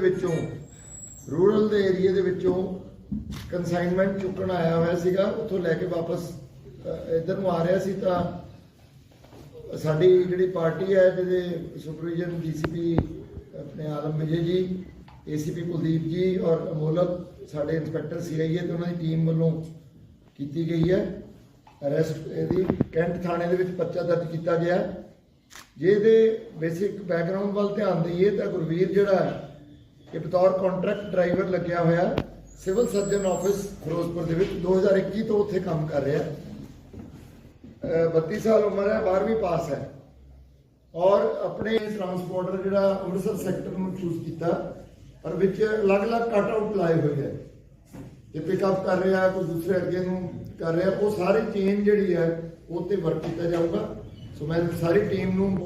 ਵਿੱਚੋਂ, ਰੂਰਲ ਦੇ ਏਰੀਆ ਦੇ ਵਿੱਚੋਂ ਕਨਸਾਈਨਮੈਂਟ ਚੁੱਕਣ ਆਇਆ ਹੋਇਆ ਸੀਗਾ, ਉੱਥੋਂ ਲੈ ਕੇ ਵਾਪਸ ਇੱਧਰ ਨੂੰ ਆ ਰਿਹਾ ਸੀ ਤਾਂ ਸਾਡੀ ਜਿਹੜੀ ਪਾਰਟੀ ਹੈ, ਜਿਹਦੇ ਸੁਪਰਵੀਜ਼ਨ ਡੀਸੀਪੀ ਆਪਣੇ ਆਲਮ ਵਿਜੇ ਜੀ ਏਸੀਪੀ ਕੁਲਦੀਪ ਜੀ ਔਰ ਅਮੋਲਕ, ਸਾਡੇ ਇੰਸਪੈਕਟਰ ਸੀਆਈਏ ਤੇ ਉਹਨਾਂ ਦੀ ਟੀਮ ਵੱਲੋਂ ਕੀਤੀ ਗਈ ਹੈ। ਅਰੈਸਟ ਇਹਦੀ ਕੈਂਟ ਥਾਣੇ ਦੇ ਵਿੱਚ ਪਰਚਾ ਦਰਜ ਕੀਤਾ ਗਿਆ। ਜਿਹਦੇ ਬੇਸਿਕ ਬੈਕਗ੍ਰਾਉਂਡ ਵੱਲ ਧਿਆਨ ਦਈਏ ਤਾਂ ਗੁਰਵੀਰ ਜਿਹੜਾ ਹੈ, ਇਹ ਬਤੌਰ ਕੰਟਰੈਕਟ ਡਰਾਈਵਰ ਲੱਗਿਆ ਹੋਇਆ ਸਿਵਲ ਸਰਜਨ ਆਫਿਸ ਫਿਰੋਜ਼ਪੁਰ ਦੇ ਵਿੱਚ 2021 ਤੋਂ ਉੱਥੇ ਕੰਮ ਕਰ ਰਿਹਾ। ਹੈ 32 ਸਾਲ ਉਮਰ ਹੈ 12ਵੀਂ ਪਾਸ ਹੈ। ਔਰ ਆਪਣੇ ਟਰਾਂਸਪੋਰਟਰ ਜਿਹੜਾ ਅੰਮ੍ਰਿਤਸਰ ਸੈਕਟਰ ਨੂੰ ਚੂਜ਼ ਕੀਤਾ ਪਰ ਵਿੱਚ ਅਲੱਗ-ਅਲੱਗ ਕੱਟ ਆਊਟ ਲਾਏ ਹੋਏ ਹੈ। ਤੇ ਪਿਕਅਪ ਕਰ ਰਿਹਾ ਕੋਈ ਦੂਸਰੇ ਅੱਗੇ ਨੂੰ ਕਰ ਰਿਹਾ ਉਹ ਸਾਰੀ ਚੇਨ ਜਿਹੜੀ ਹੈ ਉਹ ਤੇ ਵਰਕ ਕੀਤਾ ਜਾਊਗਾ। ਸੋ ਮੈਂ ਸਾਰੀ ਟੀਮ ਨੂੰ